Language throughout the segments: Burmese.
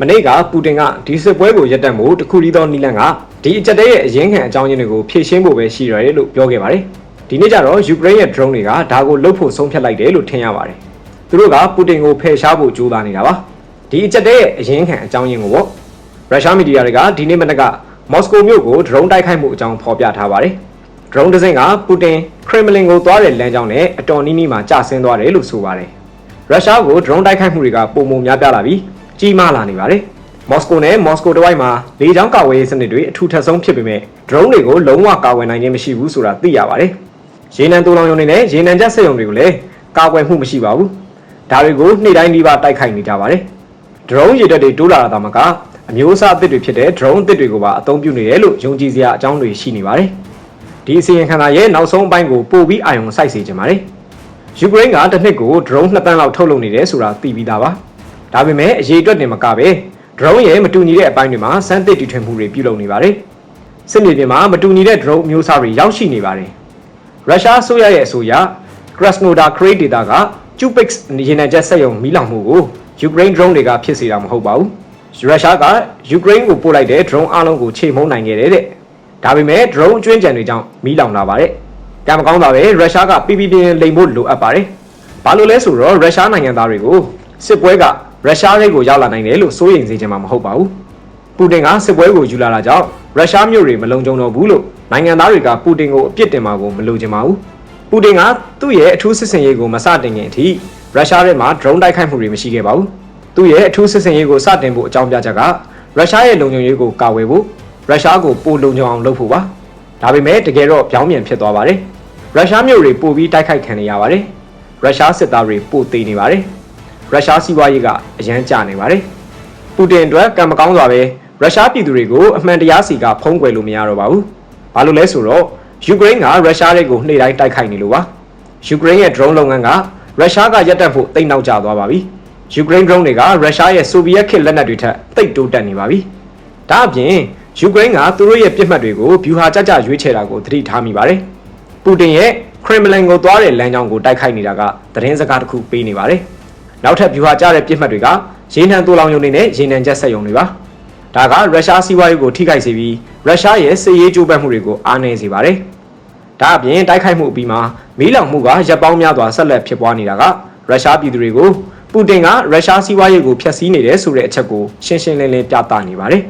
မနေ့ကပူတင်ကဒီစစ်ပွဲကိုရပ်တန့်ဖို့တခုတည်းသောနီလန်ကဒီအကြက်တဲရဲ့အရင်းခံအကြောင်းရင်းတွေကိုဖြည့်ရှင်းဖို့ပဲရှိရတယ်လို့ပြောခဲ့ပါတယ်။ဒီနေ့ကျတော့ယူကရိန်းရဲ့ drone တွေကဒါကိုလုတ်ဖို့ဆုံးဖြတ်လိုက်တယ်လို့ထင်ရပါတယ်။သူတို့ကပူတင်ကိုဖယ်ရှားဖို့ကြိုးစားနေတာပါ။ဒီအကြက်တဲရဲ့အရင်းခံအကြောင်းရင်းကိုပေါ့ရုရှားမီဒီယာတွေကဒီနေ့မနက်ကမော်စကိုမြို့ကို drone တိုက်ခိုက်မှုအကြောင်းဖော်ပြထားပါတယ်။ drone တစ်စင်းကပူတင်ခရမလင်ကိုသွားတဲ့လမ်းကြောင်းနဲ့အတော်နီးနီးမှာကျဆင်းသွားတယ်လို့ဆိုပါတယ်။ရုရှားကို drone တိုက်ခိုက်မှုတွေကပုံမှန်များပြားလာပြီး ကြီးမားလာနေပါတယ်။မော်စကိုနဲ့မော်စကိုတဝိုက်မှာလေကြောင်းကာဝေးရေးစနစ်တွေအထူးထပ်ဆုံးဖြစ်ပေမဲ့ drone တွေကိုလုံးဝကာဝယ်နိုင်ခြင်းမရှိဘူးဆိုတာသိရပါတယ်။ရေနံတူလောင်ရုံတွေနဲ့ရေနံချက်စက်ရုံတွေကိုလည်းကာကွယ်မှုမရှိပါဘူး။ဒါတွေကိုနေ့တိုင်းဒီပါတိုက်ခိုက်နေကြပါတယ်။ drone ရေတက်တွေတိုးလာတာမှကအမျိုးအစားအသစ်တွေဖြစ်တဲ့ drone အသစ်တွေကိုပါအသုံးပြုနေတယ်လို့ယုံကြည်စရာအကြောင်းတွေရှိနေပါတယ်။ဒီအစီရင်ခံစာရဲ့နောက်ဆုံးအပိုင်းကိုပို့ပြီးအာရုံစိုက်စေချင်ပါတယ်။ယူကရိန်းကတစ်နှစ်ကို drone 2တန်းလောက်ထုတ်လုပ်နေတယ်ဆိုတာသိပြီးသားပါ။ ဒါပေမဲ့အရေးအတွက်တင်မကပဲ drone ရဲ့မတူညီတဲ့အပိုင်းတွေမှာစမ်းသစ်တီထွင်မှုတွေပြုလုပ်နေပါတယ်။စစ်မြေပြင်မှာမတူညီတဲ့ drone မျိုးစားတွေရောက်ရှိနေပါတယ်။ရုရှားအစိုးရရဲ့အဆိုအရ Krasnodar Crate Data က Chupix ရေနံချက်စက်ရုံမီးလောင်မှုကိုယူကရိန်း drone တွေကဖြစ်စေတာမဟုတ်ပါဘူး။ရုရှားကယူကရိန်းကိုပို့လိုက်တဲ့ drone အလုံးကိုချိန်မုံနိုင်ခဲ့တယ်တဲ့။ဒါပေမဲ့ drone အကျွင်းကြံတွေကြောင့်မီးလောင်လာပါတယ်။ကံမကောင်းတာပဲရုရှားကပြပြပြင်းလိမ်ဖို့လိုအပ်ပါတယ်။ဘာလို့လဲဆိုတော့ရုရှားနိုင်ငံသားတွေကိုစစ်ပွဲက ရုရှားတွေကိုရောက်လာနိုင်တယ်လို့စိုးရိမ်စေချင်မှာမဟုတ်ပါဘူး။ပူတင်ကစစ်ပွဲကိုယူလာတာကြောင့်ရုရှားမြို့တွေမလုံခြုံတော့ဘူးလို့နိုင်ငံသားတွေကပူတင်ကိုအပြစ်တင်မှာကိုမလိုချင်ပါဘူး။ပူတင်ကသူ့ရဲ့အထူးစစ်စင်ရေးကိုမစတင်ခင်အထိရုရှားထဲမှာ drone တိုက်ခိုက်မှုတွေမရှိခဲ့ပါဘူး။သူ့ရဲ့အထူးစစ်စင်ရေးကိုစတင်ဖို့အကြောင်းပြချက်ကရုရှားရဲ့လုံခြုံရေးကိုကာဝယ်ဖို့ရုရှားကိုပိုလုံခြုံအောင်လုပ်ဖို့ပါ။ဒါပေမဲ့တကယ်တော့ပြောင်းပြန်ဖြစ်သွားပါတယ်။ရုရှားမြို့တွေပိုပြီးတိုက်ခိုက်ခံနေရပါတယ်။ရုရှားစစ်သားတွေပိုသေးနေပါတယ်။ ရုရှားစီးပွားရေးကအရန်ကျနေပါတယ်။ပူတင်အတွက်ကံမကောင်းစွာပဲရုရှားပြည်သူတွေကိုအမှန်တရားစီကဖုံးကွယ်လို့မရတော့ပါဘူး။ဘာလို့လဲဆိုတော့ယူကရိန်းကရုရှားတွေကိုနှိမ့်တိုင်းတိုက်ခိုက်နေလို့ပါ။ယူကရိန်းရဲ့ drone လုပ်ငန်းကရုရှားကရပ်တန့်ဖို့တိတ်နောက်ကျသွားပါပြီ။ယူကရိန်း drone တွေကရုရှားရဲ့ဆိုဗီယက်ခေတ်လက်နက်တွေထက်တိတ်တိုးတက်နေပါပြီ။ဒါအပြင်ယူကရိန်းကသူတို့ရဲ့ပြစ်မှတ်တွေကိုဗျူဟာကြကြရွေးချယ်တာကိုသတိထားမိပါတယ်။ပူတင်ရဲ့ခရမလင်ကိုသွားတဲ့လမ်းကြောင်းကိုတိုက်ခိုက်နေတာကသတင်းစကားတစ်ခုပေးနေပါတယ်။ နောက်ထပ်ဗျူဟာကြတဲ့ပြစ်မှတ်တွေကရေနံတိုးလောင်ရုံတွေနဲ့ရေနံချက်ဆက်ရုံတွေပါ။ဒါကရုရှားစီးပွားရေးကိုထိခိုက်စေပြီးရုရှားရဲ့စစ်ရေးကြိုးပမ်းမှုတွေကိုအားနည်းစေပါတယ်။ဒါအပြင်တိုက်ခိုက်မှုအပြီးမှာမီးလောင်မှုကရပ်ပေါင်းများစွာဆက်လက်ဖြစ်ပွားနေတာကရုရှားပြည်သူတွေကိုပူတင်ကရုရှားစီးပွားရေးကိုဖျက်ဆီးနေတယ်ဆိုတဲ့အချက်ကိုရှင်းရှင်းလင်းလင်းပြသနေပါတယ်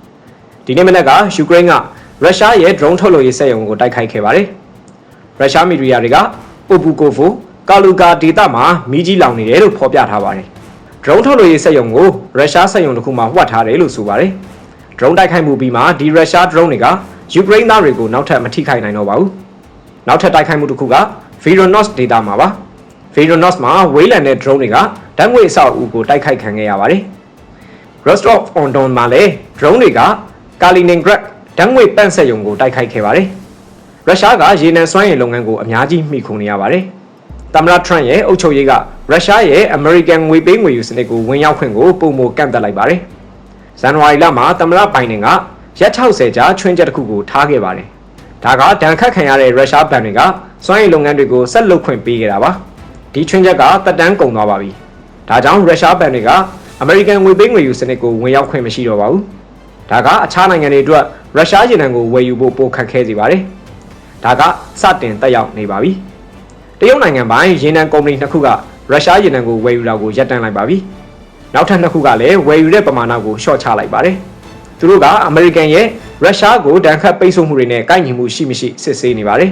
။ဒီနေ့မနက်ကယူကရိန်းကရုရှားရဲ့ drone ထုတ်လုပ်ရေးစက်ရုံကိုတိုက်ခိုက်ခဲ့ပါတယ်။ရုရှားမီဒီယာတွေကပိုပူ ကိုဖိုကာလူကာဒေတာမှာမီးကြီးလောင်နေတယ်လို့ဖော်ပြထားပါတယ်။ drone ထုတ်လုပ်ရေးစက်ရုံကိုရုရှားစက်ရုံတစ်ခုမှဝှက်ထားတယ်လို့ဆိုပါတယ်။ drone တိုက်ခိုက်မှုပြီးမှဒီရုရှား drone တွေကယူကရိန်းသားတွေကိုနောက်ထပ်မထိခိုက်နိုင်တော့ပါဘူး။နောက်ထပ်တိုက်ခိုက်မှုတစ်ခုက Veronos data မှာပါ။ Veronos မှာဝေးလံတဲ့ drone တွေကဓာတ်ငွေအဆောက်အဦကိုတိုက်ခိုက်ခံခဲ့ရပါတယ်။ Rostov on Don မှာလည်း drone တွေက Kaliningrad ဓာတ်ငွေပန့်ဆက်ရုံကိုတိုက်ခိုက်ခဲ့ပါတယ်။ရုရှားကရေနံစွမ်းအင်လုပ်ငန်းကိုအများကြီးမှီခိုနေရပါတယ်။ သမ္မတထရန့်ရဲ့အုပ်ချုပ်ရေးကရုရှားရဲ့ American ငွေပေးငွေယူစနစ်ကိုဝင်ရောက်ခွင့်ကိုပုံမကန့်သက်လိုက်ပါတယ်။ဇန်နဝါရီလမှာသမ္မတဘိုင်ဒန်ကရက်60ကြာချွင်းချက်တစ်ခုကိုထားခဲ့ပါတယ်။ဒါကဒဏ်ခတ်ခံရတဲ့ရုရှားဘဏ်တွေကစွမ်းအင်လုပ်ငန်းတွေကိုဆက်လုပ်ခွင့်ပေးခဲ့တာပါ။ဒီချွင်းချက်ကတက်တန်းကုန်သွားပါပြီ။ဒါကြောင့်ရုရှားဘဏ်တွေက American ငွေပေးငွေယူစနစ်ကိုဝင်ရောက်ခွင့်မရှိတော့ပါဘူး။ဒါကအခြားနိုင်ငံတွေအတွက်ရုရှားရေနံကိုဝယ်ယူဖို့ပိုခက်ခဲစေပါတယ်။ဒါကစတင်တက်ရောက်နေပါပြီ။ တရုတ်နိုင်ငံပိုင်းရေနံကုမ္ပဏီနှစ်ခုကရုရှားရေနံကိုဝယ်ယူတာကိုရပ်တန့်လိုက်ပါပြီ။နောက်ထပ်နှစ်ခုကလည်းဝယ်ယူတဲ့ပမာဏကိုလျှော့ချလိုက်ပါတယ်။သူတို့ကအမေရိကန်ရဲ့ရုရှားကိုဒဏ်ခတ်ပိတ်ဆို့မှုတွေနဲ့ကိုက်ညီမှုရှိမရှိစစ်ဆေးနေပါတယ်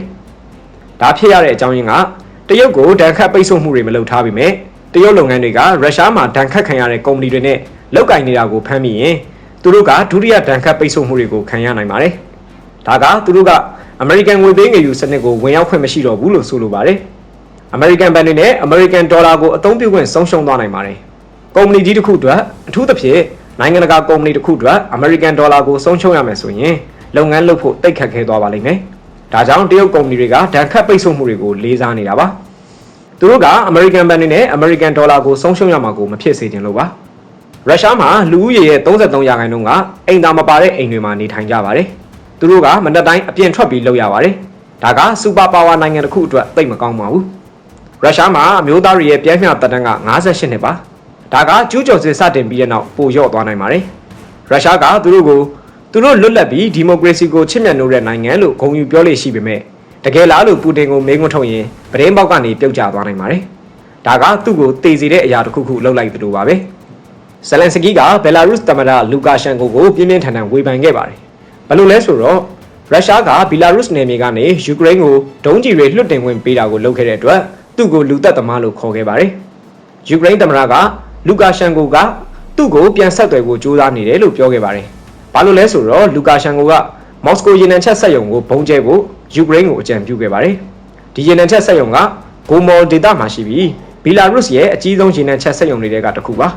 ။ဒါဖြစ်ရတဲ့အကြောင်းရင်းကတရုတ်ကိုဒဏ်ခတ်ပိတ်ဆို့မှုတွေမလုပ်ထားပေမဲ့တရုတ်လုပ်ငန်းတွေကရုရှားမှာဒဏ်ခတ်ခံရတဲ့ကုမ္ပဏီတွေနဲ့လောက်ကင်နေတာကိုဖမ်းမိရင်သူတို့ကဒုတိယဒဏ်ခတ်ပိတ်ဆို့မှုတွေကိုခံရနိုင်ပါတယ်။ဒါကသူတို့ကအမေရိကန်ငွေပေးငွေယူစနစ်ကိုဝင်ရောက်ခွင့်မရှိတော့ဘူးလို့ဆိုလိုပါတယ်။ American ဘဏ်တွေနဲ့ American Dollar ကိုအသုံးပြုခွင့်ဆုံးရှုံးသွားနိုင်ပါတယ်။ကုမ္ပဏီကြီးတစ်ခုအတွက်အထူးသဖြင့်နိုင်ငံတကာကုမ္ပဏီတစ်ခုအတွက် American Dollar ကိုဆုံးရှုံးရမယ်ဆိုရင်လုပ်ငန်းလုပ်ဖို့တိတ်ခတ်ခဲသွားပါလိမ့်မယ်။ဒါကြောင့်တရုတ်ကုမ္ပဏီတွေကဒဏ်ခတ်ပိတ်ဆို့မှုတွေကိုလေးစားနေတာပါ။သူတို့က American ဘဏ်တွေနဲ့ American Dollar ကိုဆုံးရှုံးရမှာကိုမဖြစ်စေချင်လို့ပါ။ရုရှားမှာလူဦးရေရဲ့33ရာခိုင်နှုန်းကအိမ်သာမပါတဲ့အိမ်တွေမှာနေထိုင်ကြပါတယ်။သူတို့ကမနက်တိုင်းအပြင်ထွက်ပြီးလုပ်ရပါတယ်။ဒါကစူပါပါဝါနိုင်ငံတစ်ခုအတွက်သိပ်မကောင်းပါဘူး။ ရုရှားမှာအမျိုးသားတွေရဲ့ပြည့်မြတ်တက်တန်းက58နှစ်ပါ။ဒဒါကကျူးကျော်စစ်စတင်ပြီးတဲ့နောက်ပိုလျော့သွားနိုင်ပါတယ်ရုရှားကသူတို့ကိုသူတို့လွတ်လပ်ပြီးဒီမိုကရေစီကိုချစ်မြတ်နိုးတဲ့နိုင်ငံလို့ဂုဏ်ယူပြောလို့ရှိပေမဲ့တကယ်လားလို့ပူတင်ကိုမေးခွန်းထုတ်ရင်ပဒင်းပေါက်ကနေပြုတ်ကျသွားနိုင်ပါတယ်ဒါကသူ့ကိုတေစီတဲ့အရာတစ်ခုခုလှုပ်လိုက်သလိုပါပဲဇလန်စကီကဘယ်လာရုစ်သမ္မတလူကာရှန်ကိုကိုပြင်းပြင်းထန်ထန်ဝေဖန်ခဲ့ပါတယ်ဘယ်လိုလဲဆိုတော့ရုရှားကဘီလာရုစ်နယ်မြေကနေယူကရိန်းကိုဒုံးကျည်တွေလွှတ်တင်ဝင်ပေးတာကိုလုပ်ခဲ့တဲ့အတွက် သူ့ကိုလူသက်သမားလို့ခေါ်ခဲ့ပါတယ်ယူကရိန်းသမ္မတကလူကာရှန်ကိုကသူ့ကိုပြန်ဆက်သွယ်ဖို့ကြိုးစားနေတယ်လို့ပြောခဲ့ပါတယ်ဘာလို့လဲဆိုတော့လူကာရှန်ကိုကမော်စကိုရေနံချက်ဆက်ရုံကိုဘုံကျဲဖို့ယူကရိန်းကိုအကြံပြုခဲ့ပါတယ်ဒီရေနံချက်ဆက်ရုံကဂိုမော်ဒေတာမှာရှိပြီးဘီလာရုစ်ရဲ့အကြီးဆုံးရေနံချက်ဆက်ရုံတွေကတစ်ခုပါ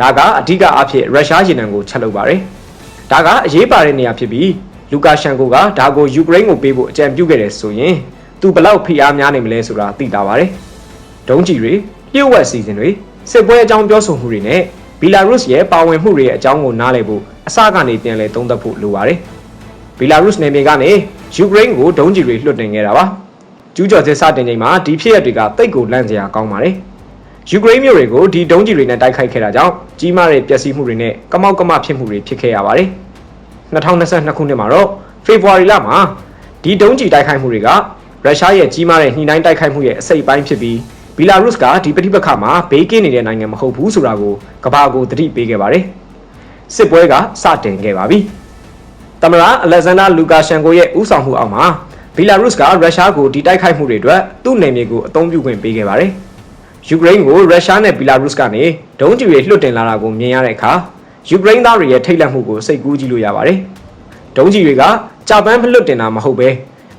ဒါကအဓိကအဖြစ်ရုရှားရေနံကိုချက်လုပ်ပါတယ်ဒါကအရေးပါတဲ့နေရာဖြစ်ပြီးလူကာရှန်ကိုကဒါကိုယူကရိန်းကိုပေးဖို့အကြံပြုခဲ့တယ်ဆိုရင် သူဘလောက်ဖိအားများနိုင်မလဲဆိုတာသိတာပါတယ်ဒုံးကျည်တွေလျှို့ဝှက်စီစဉ်တွေစစ်ပွဲအကြောင်းပြောဆိုမှုတွေနဲ့ဘီလာရုစ်ရဲ့ပါဝင်မှုတွေရဲ့အကြောင်းကိုနားလည်ဖို့အစကနေပြန်လည်သုံးသပ်ဖို့လိုပါတယ်ဘီလာရုစ်နယ်မြေကနေယူကရိန်းကိုဒုံးကျည်တွေလွှတ်တင်ခဲ့တာပါကျူးကျော်စစ်စတင်ချိန်မှာဒီဖြစ်ရပ်တွေကတိတ်ကိုလန့်စရာကောင်းပါတယ်ယူကရိန်းမြို့တွေကိုဒီဒုံးကျည်တွေနဲ့တိုက်ခိုက်ခဲ့တာကြောင့်ကြီးမားတဲ့ပျက်စီးမှုတွေနဲ့ကမောက်ကမဖြစ်မှုတွေဖြစ်ခဲ့ရပါတယ်2022ခုနှစ်မှာတော့ဖေဖော်ဝါရီလမှာဒီဒုံးကျည်တိုက်ခိုက်မှုတွေက ရုရှားရဲ့ကြီးမားတဲ့ညှိနှိုင်းတိုက်ခိုက်မှုရဲ့အစိတ်ပိုင်းဖြစ်ပြီးဘီလာရုစ်ကဒီပဋိပက္ခမှာဘေးကင်းနေတဲ့နိုင်ငံမဟုတ်ဘူးဆိုတာကိုကမ္ဘာကိုသတိပေးခဲ့ပါတယ်စစ်ပွဲကစတင်ခဲ့ပါပြီသမ္မတအလက်ဇန်ဒါလူကာရှန်ကိုရဲ့ဦးဆောင်မှုအောက်မှာဘီလာရုစ်ကရုရှားကိုဒီတိုက်ခိုက်မှုတွေအတွက်သူ့နယ်မြေကိုအသုံးပြုခွင့်ပေးခဲ့ပါတယ်ယူကရိန်းကိုရုရှားနဲ့ဘီလာရုစ်ကနေဒုံးကျည်တွေလွှတ်တင်လာတာကိုမြင်ရတဲ့အခါယူကရိန်းသားတွေရဲ့ထိတ်လန့်မှုကိုစိတ်ကူးကြည့်လို့ရပါတယ်။ဒုံးကျည်တွေကကြာပန်းမလွတ်တင်တာမဟုတ်ပဲ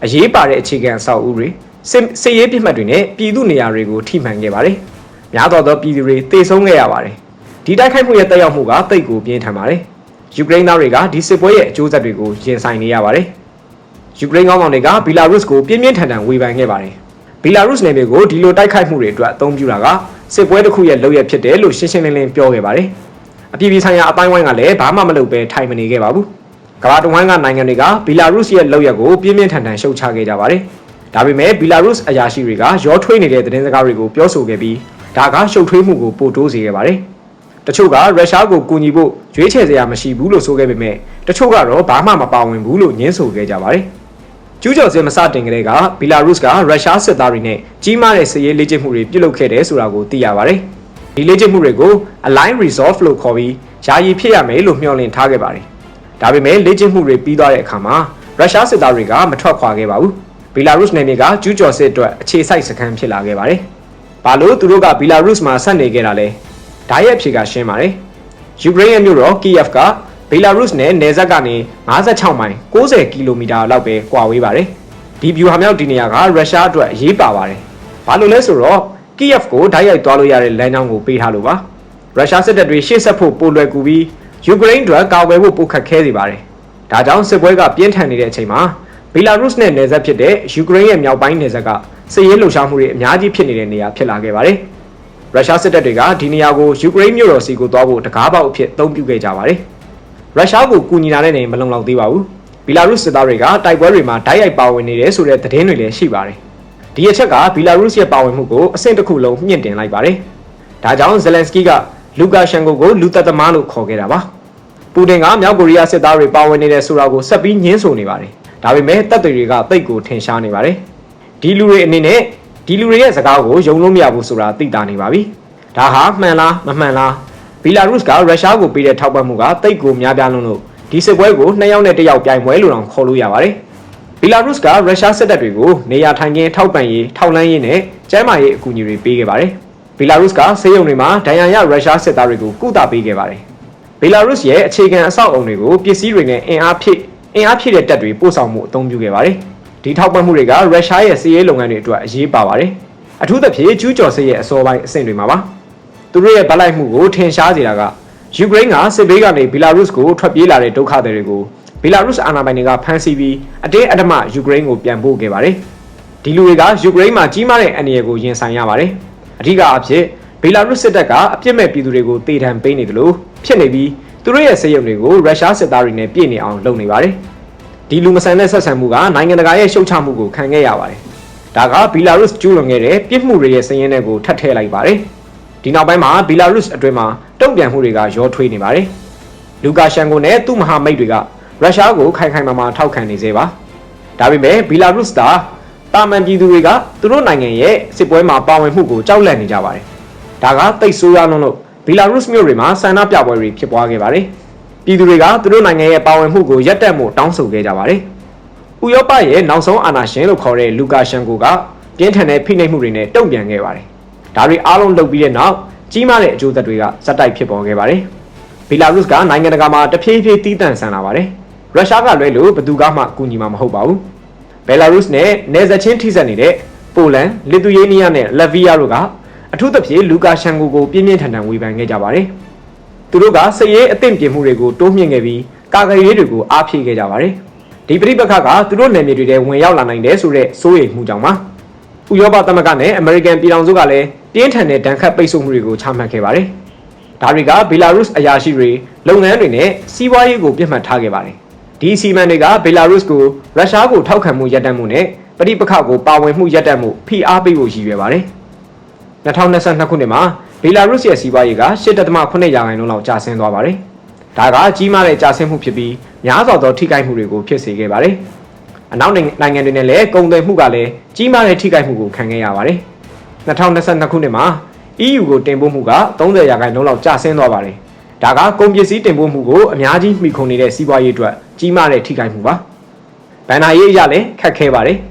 အရေးပါတဲ့အခြေခံအဆောက်အဦတွေစစ်စစ်ရေးပြစ်မှတ်တွေနဲ့ပြည်သူနေရာတွေကိုထိမှန်ခဲ့ပါတယ်။များသောသောပြည်သူတွေတေဆုံးခဲ့ရပါတယ်။ဒီတိုက်ခိုက်မှုရဲ့တက်ရောက်မှုကတိတ်ကိုပြင်းထန်ပါတယ်။ယူကရိန်းသားတွေကဒီစစ်ပွဲရဲ့အကျိုးဆက်တွေကိုရင်ဆိုင်နေရပါတယ်။ယူကရိန်းကောင်းဆောင်တွေကဘီလာရုစ်ကိုပြင်းပြင်းထန်ထန်ဝေဖန်ခဲ့ပါတယ်။ဘီလာရုစ်နယ်မြေကိုဒီလိုတိုက်ခိုက်မှုတွေအတွက်အသုံးပြုတာကစစ်ပွဲတစ်ခုရဲ့လုပ်ရဖြစ်တယ်လို့ရှင်းရှင်းလင်းလင်းပြောခဲ့ပါတယ်။အပြည်ပြည်ဆိုင်ရာအပိုင်းဝိုင်းကလည်းဘာမှမလုပ်ဘဲထိုင်မနေခဲ့ပါဘူး ကမ္ဘာတဝန်းကနိုင်ငံတွေကဘီလာရုစ်ရဲ့လောက်ရက်ကိုပြင်းပြင်းထန်ထန်ရှုတ်ချခဲ့ကြပါတယ်ဒါပေမဲ့ဘီလာရုစ်အရာရှိတွေကရောထွေးနေတဲ့သတင်းစကားတွေကိုပြောဆိုခဲ့ပြီးဒါကရှုပ်ထွေးမှုကိုပိုတိုးစေခဲ့ပါတယ်တချို့ကရုရှားကိုကူညီဖို့ရွေးချယ်စရာမရှိဘူးလို့ဆိုခဲ့ပေမဲ့တချို့ကတော့ဘာမှမပါဝင်ဘူးလို့ညင်းဆိုခဲ့ကြပါတယ်ကျူးကျော်စစ်မစတင်ကလေးကဘီလာရုစ်ကရုရှားစစ်သားတွေနဲ့ကြီးမားတဲ့စစ်ရေးလေ့ကျင့်မှုတွေပြုလုပ်ခဲ့တယ်ဆိုတာကိုသိရပါတယ်။ဒီလေ့ကျင့်မှုတွေကို align resolve လို့ခေါ်ပြီးယာယီဖြစ်ရမယ်လို့မျှော်လင့်ထားခဲ့ပါတယ်။ ဒါပေမဲ့လေ့ကျင့်မှုတွေပြီးသွားတဲ့အခါမှာရုရှားစစ်သားတွေကမထွက်ခွာခဲ့ပါဘူး။ဘီလာရုစ်နယ်မြေကကျူးကျော်စစ်အတွက်အခြေစိုက်စခန်းဖြစ်လာခဲ့ပါတယ်။ဘာလို့သူတို့ကဘီလာရုစ်မှာဆက်နေခဲ့တာလဲ။ဒါရဲ့အဖြေကရှင်းပါတယ်။ယူကရိန်းရဲ့မြို့တော်ကီယက်ဖ်ကဘီလာရုစ်နဲ့နယ်စပ်ကနေ56မိုင်90ကီလိုမီတာလောက်ပဲကွာဝေးပါတယ်။ဒီဗျူဟာမြောက်ဒီနေရာကရုရှားအတွက်အရေးပါပါတယ်။ဘာလို့လဲဆိုတော့ကီယက်ကိုဓာတ်ရိုက်သွားလို့ရတဲ့လမ်းကြောင်းကိုပေးထားလို့ပါရုရှားစစ်တပ်တွေရှေ့ဆက်ဖို့ပိုလွယ်ကူပြီး ယူကရိန်းအတွက်ကာကွယ်ဖို့ပိုခက်ခဲစေပါတယ်ဒါကြောင့်စစ်ပွဲကပြင်းထန်နေတဲ့အချိန်မှာဘီလာရုစ်နဲ့နယ်စပ်ဖြစ်တဲ့ယူကရိန်းရဲ့မြောက်ပိုင်းနယ်စပ်ကစစ်ရေးလှုပ်ရှားမှုတွေအများကြီးဖြစ်နေတဲ့နေရာဖြစ်လာခဲ့ပါတယ်ရုရှားစစ်တပ်တွေကဒီနေရာကိုယူကရိန်းမြို့တော်စီကိုသွားဖို့တကားပေါက်အဖြစ်အသုံးပြုခဲ့ကြပါတယ်ရုရှားကိုကူညီလာတဲ့နေမလုံလောက်သေးပါဘူးဘီလာရုစ်စစ်သားတွေကတိုက်ပွဲတွေမှာဓာတ်ရိုက်ပါဝင်နေတယ်ဆိုတဲ့သတင်းတွေလည်းရှိပါတယ်ဒီအချက်ကဘီလာရုစ်ရဲ့ပါဝင်မှုကိုအဆင့်တစ်ခုလုံးမြင့်တင်လိုက်ပါတယ်။ဒါကြောင့်ဇယ်လန်စကီကလူကာရှန်ကိုကိုလူသက်သမားလို့ခေါ်ခဲ့တာပါ။ ပူတင်ကမြောက်ကိုရီးယားစစ်သားတွေပါဝင်နေတဲ့ဆိုတာကိုဆက်ပြီးညှင်းဆိုနေပါတယ်။ဒါပေမဲ့တပ်တွေကတိတ်ကိုထင်ရှားနေပါတယ်။ဒီလူတွေအနေနဲ့ဒီလူတွေရဲ့စကားကိုယုံလို့မရဘူးဆိုတာသိတာနေပါပြီ။ဒါဟာမှန်လားမမှန်လားဘီလာရုစ်ကရုရှားကိုပေးတဲ့ထောက်ပံ့မှုကတိတ်ကိုများပြားလွန်းလို့ဒီစစ်ပွဲကိုနှစ်ယောက်နဲ့တစ်ယောက်ပြိုင်ပွဲလို့တောင်ခေါ်လို့ရပါတယ်။ဘီလာရုစ်ကရုရှားစစ်တပ်တွေကိုနေရာထိုင်ခင်းထောက်ပံ့ရေးထောက်လန်းရေးနဲ့ကျန်းမာရေးအကူအညီတွေပေးခဲ့ပါတယ်။ဘီလာရုစ်ကဆေးရုံတွေမှာဒဏ်ရာရရုရှားစစ်သားတွေကိုကုသပေးခဲ့ပါတယ်။ ဘီလာရုစ်ရဲ့အခြေခံအဆောက်အုံတွေကိုပစ္စည်းတွေနဲ့အင်အားဖြည့်အင်အားဖြည့်တဲ့တပ်တွေပို့ဆောင်မှုအသုံးပြုခဲ့ပါတယ်။ဒီထောက်ပံ့မှုတွေကရုရှားရဲ့စီးရေးလုပ်ငန်းတွေအတွက်အရေးပါပါတယ်။အထူးသဖြင့်ကျူးကျော်စစ်ရဲ့အစောပိုင်းအဆင့်တွေမှာပါ။သူတို့ရဲ့ဗလိုက်မှုကိုထင်ရှားစေတာကယူကရိန်းကစစ်ဘေးကနေဘီလာရုစ်ကိုထွက်ပြေးလာတဲ့ဒုက္ခသည်တွေကိုဘီလာရုစ်အာဏာပိုင်တွေကဖမ်းဆီးပြီးအတင်းအဓမ္မယူကရိန်းကိုပြန်ပို့ခဲ့ပါတယ်။ဒီလူတွေကယူကရိန်းမှာကြီးမားတဲ့အန္တရာယ်ကိုရင်ဆိုင်ရပါတယ်။အထူးအဖြစ် ဘီလာရုစ်စစ်တပ်ကအပြစ်မဲ့ပြည်သူတွေကိုတေထံပေးနေတယ်လို့ဖြစ်နေပြီးသူတို့ရဲ့စစ်ရုံတွေကိုရုရှားစစ်သားတွေနဲ့ပြည်နေအောင်လုပ်နေပါတယ်။ဒီလူမဆန်တဲ့ဆက်ဆံမှုကနိုင်ငံတကာရဲ့ရှုတ်ချမှုကိုခံခဲ့ရပါတယ်။ဒါကဘီလာရုစ်ကျူးလွန်ခဲ့တဲ့ပြစ်မှုတွေရဲ့စည်ရင်းတွေကိုထပ်ထည့်လိုက်ပါတယ်။ဒီနောက်ပိုင်းမှာဘီလာရုစ်အတွင်းမှာတုံ့ပြန်မှုတွေကရောထွေးနေပါတယ်လူကာရှန်ကိုနဲ့သူ့မဟာမိတ်တွေကရုရှားကိုခိုင်ခိုင်မာမာထောက်ခံနေသေးပါဒါပေမဲ့ဘီလာရုစ်သာတာမန်ပြည်သူတွေကသူတို့နိုင်ငံရဲ့စစ်ပွဲမှာပါဝင်မှုကိုကြောက်လန့်နေကြပါတယ် ဒါကတိတ်ဆိုးရလုံးလို့ဘီလာရုစ်မြို့တွေမှာဆန္ဒပြပွဲတွေဖြစ်ပွားခဲ့ပါတယ်ပြည်သူတွေကသူတို့နိုင်ငံရဲ့ပါဝင်မှုကိုရပ်တန့်ဖို့တောင်းဆိုခဲ့ကြပါတယ်ဥရောပရဲ့နောက်ဆုံးအာဏာရှင်လို့ခေါ်တဲ့လူကာရှန်ကိုကပြင်းထန်တဲ့ဖိနှိပ်မှုတွေနဲ့တုံ့ပြန်ခဲ့ပါတယ်ဒါတွေအားလုံးလုပ်ပြီးတဲ့နောက်ကြီးမားတဲ့အကျိုးသက်တွေကစက်တိုက်ဖြစ်ပေါ်ခဲ့ပါတယ်။ဘီလာရုစ်ကနိုင်ငံတကာမှာတဖြည်းဖြည်းတီးတန့်ဆန်လာပါတယ်။ရုရှားကလွဲလို့ဘယ်သူကမှကူညီမှာမဟုတ်ပါဘူး။ဘယ်လာရုစ်နဲ့နယ်စပ်ချင်းထိစပ်နေတဲ့ပိုလန်၊လစ်သူယေးနီးယားနဲ့လက်ဗီးယားတို့ကအ ထူးသဖြင့်လူကာရှန်ကိုကိုပြင်းပြင်းထန်ထန်ဝေဖန်ခဲ့ကြပါတယ်။သူတို့ကစည်ရေးအသင့်ပြင်မှုတွေကိုတိုးမြှင့်ခဲ့ပြီးကာကွယ်ရေးတွေကိုအားဖြည့်ခဲ့ကြပါတယ်။ဒီပြိပခါကသူတို့နယ်မြေတွေထဲဝင်ရောက်လာနိုင်တယ်ဆိုတဲ့စိုးရိမ်မှုကြောင့်ပါ။ဥရောပသမဂ္ဂနဲ့အမေရိကန်ပြည်ထောင်စုကလည်းပြင်းထန်တဲ့ဒဏ်ခတ်ပိတ်ဆို့မှုတွေကိုချမှတ်ခဲ့ပါတယ်။ဒါတွေကဘီလာရုစ်အရာရှိတွေလုပ်ငန်းတွေနဲ့စီးပွားရေးကိုပြစ်မှတ်ထားခဲ့ပါတယ်။ဒီစီမံတွေကဘီလာရုစ်ကိုရုရှားကိုထောက်ခံမှုရပ်တန့်မှုနဲ့ပဋိပက္ခကိုပါဝင်မှုရပ်တန့်မှုဖိအားပေးဖို့ရည်ရွယ်ပါတယ်။ 2022ခုနှစ်မှာဘီလာရုစ်ရဲ့စီးပွားရေးက8.8ရာခိုင်နှုန်းလောက်ကျဆင်းသွားပါတယ်။ဒါကကြီးမားတဲ့ကျဆင်းမှုဖြစ်ပြီးများစွာသောထိခိုက်မှုတွေကိုဖြစ်စေခဲ့ပါတယ်။အနောက်နိုင်ငံတွေနဲ့လည်းကုန်သွယ်မှုကလည်းကြီးမားတဲ့ထိခိုက်မှုကိုခံခဲ့ရပါတယ်။2022ခုနှစ်မှာ EU ကိုတင်ပို့မှုက30ရာခိုင်နှုန်းလောက်ကျဆင်းသွားပါတယ်။ဒါကကုန်ပစ္စည်းတင်ပို့မှုကိုအများကြီးမှီခိုနေတဲ့စီးပွားရေးအတွက်ကြီးမားတဲ့ထိခိုက်မှုပါ။ဘန်နာရေးအရလည်းခက်ခဲပါတယ်။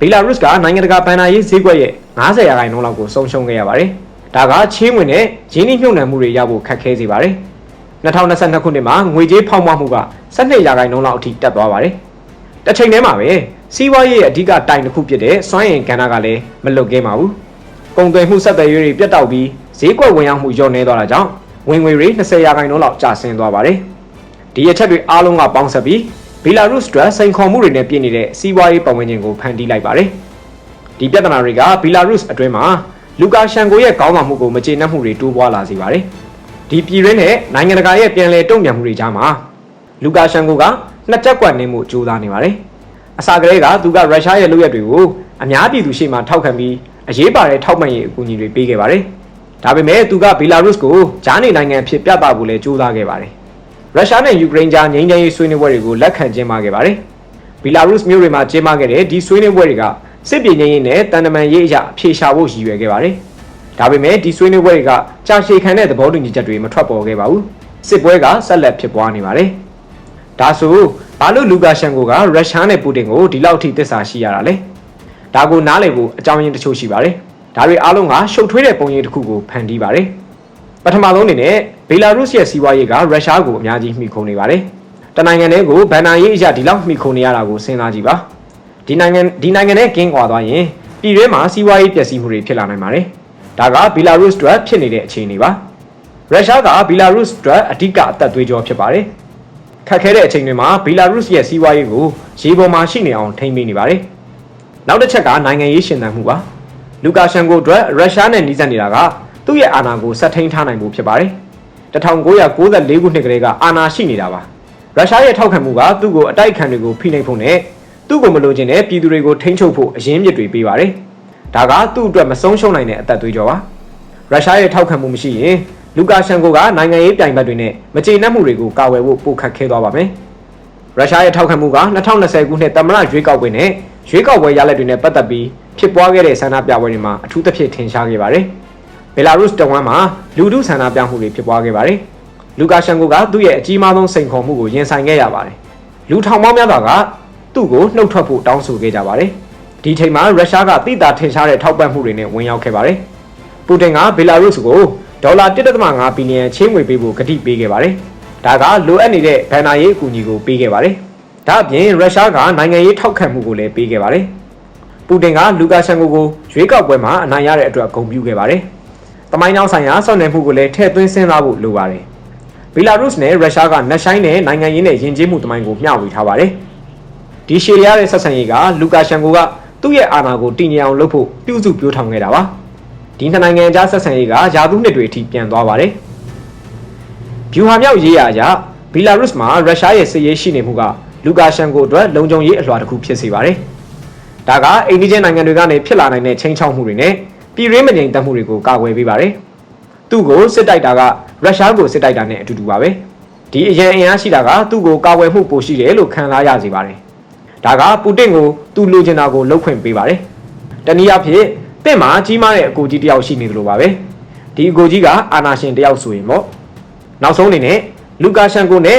ဘီလာရုစ်ကနိုင်ငံတကာဘန်နာရေးဈေးကွက်ရဲ့90ရာခိုင်နှုန်းလောက်ကိုဆုံးရှုံးခဲ့ရပါတယ်။ဒါကချင်းဝင်တဲ့ရင်းနှီးမြှုပ်နှံမှုတွေရဖို့ခက်ခဲစေပါတယ်။2022ခုနှစ်မှာငွေကြေးဖောက်ပွားမှုက12ရာခိုင်နှုန်းလောက်အထိတက်သွားပါတယ်။တစ်ချိန်တည်းမှာပဲစီးပွားရေးရဲ့အဓိကတိုင်တစ်ခုဖြစ်တဲ့စွမ်းအင်ကဏ္ဍကလည်းမလွတ်ကင်းပါဘူး။ကုန်သွယ်မှုဆက်သွယ်ရေးတွေပြတ်တောက်ပြီးဈေးကွက်ဝင်ရောက်မှုလျော့နည်းသွားတာကြောင့်ဝင်ငွေတွေ20ရာခိုင်နှုန်းလောက်ကျဆင်းသွားပါတယ်။ဒီအချက်တွေအားလုံးကပေါင်းဆက်ပြီး ဘီလာရုစ်အတွက်စိန်ခေါ်မှုတွေနဲ့ပြည့်နေတဲ့စီးပွားရေးပတ်ဝန်းကျင်ကိုဖန်တီးလိုက်ပါတယ်။ဒီပြဿနာတွေကဘီလာရုစ်အတွင်းမှာလူကာရှန်ကိုရဲ့ကောင်းဆောင်မှုကိုမကျေနပ်မှုတွေတိုးပွားလာစေပါတယ်။ဒီပြည်ရင်းနဲ့နိုင်ငံတကာရဲ့ပြန်လည်တုံ့ပြန်မှုတွေကြားမှာလူကာရှန်ကိုကနှစ်ချက်ကွက်နေမှုကြိုးစားနေပါတယ်။အစကတည်းကသူကရုရှားရဲ့လုပ်ရက်တွေကိုအများပြည်သူရှေ့မှာထောက်ခံပြီးအရေးပါတဲ့ထောက်ပံ့ရေးအကူအညီတွေပေးခဲ့ပါတယ်။ဒါပေမဲ့သူကဘီလာရုစ်ကိုဂျားနေနိုင်ငံဖြစ်ပြသဖို့လည်းကြိုးစားခဲ့ပါတယ်။ ရုရှားနဲ့ယူကရိန်းကြားငြိမ်းချမ်းရေးဆွေးနွေးပွဲတွေကိုလက်ခံကျင်းပခဲ့ပါတယ်။ဘီလာရုစ်မြို့တွေမှာကျင်းပခဲ့တဲ့ဒီဆွေးနွေးပွဲတွေကစစ်ပြေငြိမ်းရေးနဲ့တန်တမန်ရေးအရာအဖြေရှာဖို့ရည်ရွယ်ခဲ့ပါတယ်။ဒါပေမဲ့ဒီဆွေးနွေးပွဲတွေကကြာရှည်ခံတဲ့သဘောတူညီချက်တွေမထွက်ပေါ်ခဲ့ပါဘူး။စစ်ပွဲကဆက်လက်ဖြစ်ပွားနေပါတယ်။ဒါဆိုဘာလို့လူကာရှန်ကိုကရုရှားနဲ့ပူတင်ကိုဒီလောက်ထိသစ္စာရှိရတာလဲ။ဒါကိုနားလည်ဖို့အကြောင်းရင်းတချို့ရှိပါတယ်။ဒါတွေအားလုံးကရှုပ်ထွေးတဲ့ပုံရိပ်တစ်ခုကိုဖန်တီးပါတယ်။ ပထမဆုံးအနေနဲ့ဘီလာရုစ်ရဲ့စီးပွားရေးကရုရှားကိုအများကြီးမှီခိုနေပါတယ်။တနိုင်ငံတည်းကိုဗန်နာရေးအရာဒီလောက်မှီခိုနေရတာကိုစဉ်းစားကြည့်ပါ။ဒီနိုင်ငံဒီနိုင်ငံနဲ့ကင်းကွာသွားရင်ပြည်တွင်းမှာစီးပွားရေးပျက်စီးမှုတွေဖြစ်လာနိုင်ပါတယ်။ဒါကဘီလာရုစ်အတွက်ဖြစ်နေတဲ့အခြေအနေပါ။ရုရှားကဘီလာရုစ်အတွက်အဓိကအသက်သွေးကြောဖြစ်ပါတယ်။ခက်ခဲတဲ့အချိန်တွေမှာဘီလာရုစ်ရဲ့စီးပွားရေးကိုရေပေါ်မှာရှိနေအောင်ထိန်းပေးနေပါတယ်။နောက်တစ်ချက်ကနိုင်ငံရေးရှင်သန်မှုပါလူကာရှန်ကိုအတွက်ရုရှားနဲ့နှီးစပ်နေတာက သူ့ရဲ့အာဏာကိုဆက်ထိန်ထားနိုင်ဖို့ဖြစ်ပါတယ်1994ခုနှစ်ကလေးကအာဏာရှိနေတာပါရုရှားရဲ့ထောက်ခံမှုကသူ့ကိုအတိုက်ခံတွေကိုဖိနှိပ်ဖို့နဲ့သူ့ကိုမလိုချင်တဲ့ပြည်သူတွေကိုထိန်းချုပ်ဖို့အရင်းမြစ်တွေပေးပါတယ်ဒါကသူ့အတွက်မဆုံးရှုံးနိုင်တဲ့အသက်သွေးကြောပါရုရှားရဲ့ထောက်ခံမှုမရှိရင်လူကာရှန်ကိုကနိုင်ငံရေးပြိုင်ဘက်တွေနဲ့မကျေနပ်မှုတွေကိုကာဝယ်ဖို့ပိုခက်ခဲသွားပါမယ်ရုရှားရဲ့ထောက်ခံမှုက2020ခုနှစ်သမ္မတရွေးကောက်ပွဲနဲ့ရွေးကောက်ပွဲရလဒ်တွေနဲ့ပတ်သက်ပြီးဖြစ်ပွားခဲ့တဲ့ဆန္ဒပြပွဲတွေမှာအထူးသဖြင့်ထင်ရှားခဲ့ပါတယ်။ ဘယ်လာရုစ်တဝန်မှာလူထုဆန္ဒပြမှုတွေဖြစ်ပွားခဲ့ပါတယ်။လူကာရှန်ကိုကသူ့ရဲ့အကြီးမားဆုံးစိန်ခေါ်မှုကိုရင်ဆိုင်ခဲ့ရပါတယ်။လူထောင်ပေါင်းများစွာကသူ့ကိုနှုတ်ထွက်ဖို့တောင်းဆိုခဲ့ကြပါတယ်။ဒီချိန်မှာရုရှားကတိတာထင်ရှားတဲ့ထောက်ပံ့မှုတွေနဲ့ဝင်ရောက်ခဲ့ပါတယ်။ပူတင်ကဘယ်လာရုစ်ကိုဒေါ်လာ1.5ဘီလီယံချင်းငွေပေးဖို့ကတိပေးခဲ့ပါတယ်။ဒါကလိုအပ်နေတဲ့ဘန်နာရေးအကူအညီကိုပေးခဲ့ပါတယ်။ဒါအပြင်ရုရှားကနိုင်ငံရေးထောက်ခံမှုကိုလည်းပေးခဲ့ပါတယ်။ပူတင်ကလူကာရှန်ကိုကိုရွေးကောက်ပွဲမှာအနိုင်ရတဲ့အတွက်ဂုဏ်ပြုခဲ့ပါတယ်။ တမိုင်းကြောင်းဆိုင်ရာစောင့်နေမှုကိုလည်းထည့်သွင်းစဉ်းစားဖို့လိုပါတယ်။ဘီလာရုစ်နဲ့ရုရှားကနှက်ဆိုင်တဲ့နိုင်ငံရေးနဲ့ယဉ်ကျေးမှုတမိုင်းကိုမျှဝေထားပါတယ်။ဒီရှေရရတဲ့ဆက်ဆံရေးကလူကာရှန်ကိုကသူ့ရဲ့အာဏာကိုတည်ငြိမ်အောင်လုပ်ဖို့ပြုစုပြောထောင်ခဲ့တာပါ။ဒီနှစ်နိုင်ငံကြားဆက်ဆံရေးကယာသူနှစ်တွေအထိပြန်သွားပါတယ်။ဗျူဟာမြောက်ရေးရာအရဘီလာရုစ်မှာရုရှားရဲ့စစ်ရေးရှိနေမှုကလူကာရှန်ကိုအတွက်လုံခြုံရေးအလွှာတစ်ခုဖြစ်စေပါတယ်။ဒါကအိန္ဒိယနိုင်ငံတွေကနေဖြစ်လာနိုင်တဲ့ချင်းချောက်မှုတွေနဲ့ ပြည်ရင်းမငြိမ်သက်မှုတွေကိုကာကွယ်ပေးပါတယ်သူ့ကိုစစ်တိုက်တာကရုရှားကိုစစ်တိုက်တာနဲ့အတူတူပါပဲဒီအရန်အင်အားရှိတာကသူ့ကိုကာဝယ်မှုပိုရှိတယ်လို့ခံစားရစေပါတယ်ဒါကပူတင်ကိုသူ့လိုချင်တာကိုလှုပ်ခွင့်ပေးပါတယ်တနည်းအားဖြင့်တင့်မှာကြီးမားတဲ့အကိုကြီးတစ်ယောက်ရှိနေသလိုပါပဲဒီအကိုကြီးကအာနာရှင်တစ်ယောက်ဆိုရင်ပေါ့နောက်ဆုံးအနေနဲ့လူကာရှန်ကိုနဲ့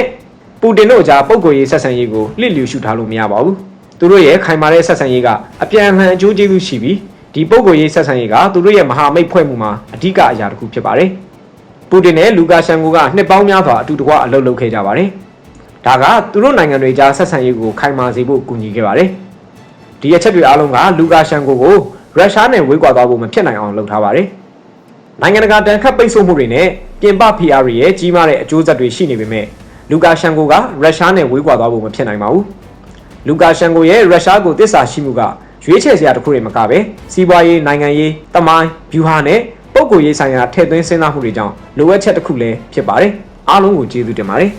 ပူတင်တို့အကြားပုံကိုယ်ရေးဆက်ဆံရေးကိုလှစ်လျူရှုထားလို့မရပါဘူးသူတို့ရဲ့ခိုင်မာတဲ့ဆက်ဆံရေးကအပြန်အလှန်အကျိုးကျေးဇူးရှိပြီး ဒီပုံကိုယ်ရေးဆက်ဆံရေးကသူတို့ရဲ့မဟာမိတ်ဖွဲ့မှုမှာအဓိကအရာတစ်ခုဖြစ်ပါတယ်ပူတင်နဲ့လူကာရှန်ကိုကနှစ်ပေါင်းများစွာအတူတကွအလုပ်လုပ်ခဲ့ကြပါတယ်ဒါကသူတို့နိုင်ငံတွေကြားဆက်ဆံရေးကိုခိုင်မာစေဖို့ကူညီခဲ့ပါတယ်ဒီအချက်တွေအားလုံးကလူကာရှန်ကိုကိုရုရှားနဲ့ဝေးကွာသွားဖို့မဖြစ်နိုင်အောင်လုပ်ထားပါတယ်နိုင်ငံတကာတန်ခတ်ပိတ်ဆို့မှုတွေနဲ့ပြင်ပ PR ရဲ့ကြီးမားတဲ့အကျိုးဆက်တွေရှိနေပေမဲ့လူကာရှန်ကိုကရုရှားနဲ့ဝေးကွာသွားဖို့မဖြစ်နိုင်ပါဘူးလူကာရှန်ကိုရဲ့ရုရှားကိုတစ္ဆာရှိမှုက ရွေးချယ်စရာတစ်ခုတွေမကပဲစီးပွားရေးနိုင်ငံရေးတမိုင်းဗျူဟာနဲ့ပုံကိုယ်ရေးဆိုင်ရာထည့်သွင်းစဉ်းစားမှုတွေကြောင့်လိုအပ်ချက်တစ်ခုလည်းဖြစ်ပါတယ်အားလုံးကိုကျေးဇူးတင်ပါတယ်